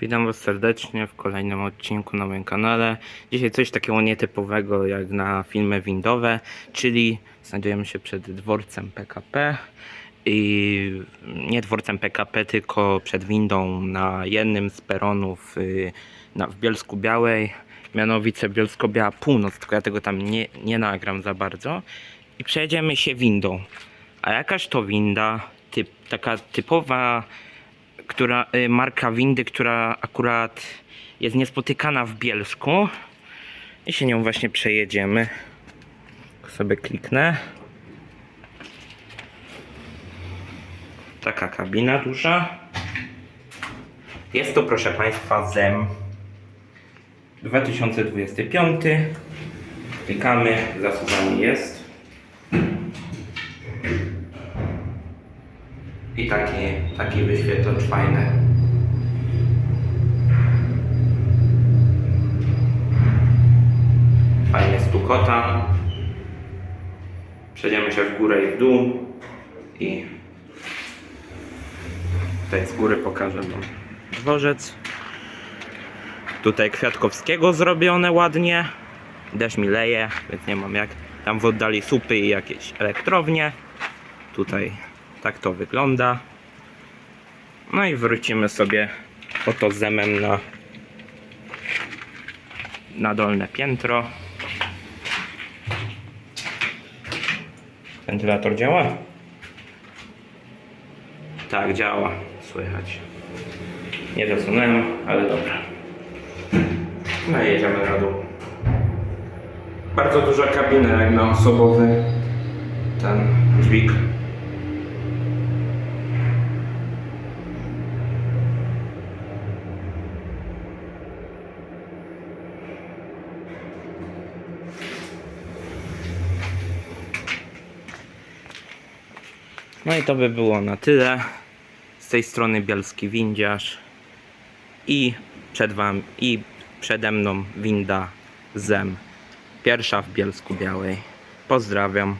Witam Was serdecznie w kolejnym odcinku na moim kanale. Dzisiaj coś takiego nietypowego jak na filmy windowe, czyli znajdujemy się przed dworcem PKP i nie dworcem PKP, tylko przed windą na jednym z peronów y, w Bielsku Białej, mianowicie Bielsko-Biała Północ, tylko ja tego tam nie, nie nagram za bardzo. I przejedziemy się windą. A jakaż to winda? Typ, taka typowa która, y, marka windy, która akurat jest niespotykana w Bielsku. I się nią właśnie przejedziemy. Sobie kliknę. Taka kabina duża. Jest to, proszę Państwa, ZEM 2025. Klikamy, zasuwany jest. I taki, taki wyświetlacz fajny. Fajnie stukota. Przejdziemy się w górę i w dół. I tutaj z góry pokażę wam dworzec. Tutaj Kwiatkowskiego zrobione ładnie. Deszcz mi leje, więc nie mam jak. Tam w oddali supy i jakieś elektrownie. Tutaj tak to wygląda. No i wrócimy sobie oto zemem na, na dolne piętro. Wentylator działa? Tak, działa. Słychać. Nie zasunąłem, ale dobra. No i jedziemy na dół. Bardzo duża kabina jak na osobowy ten dźwig. No i to by było na tyle. Z tej strony Bielski Windziarz i przed wam i przede mną winda ZEM. Pierwsza w Bielsku Białej. Pozdrawiam.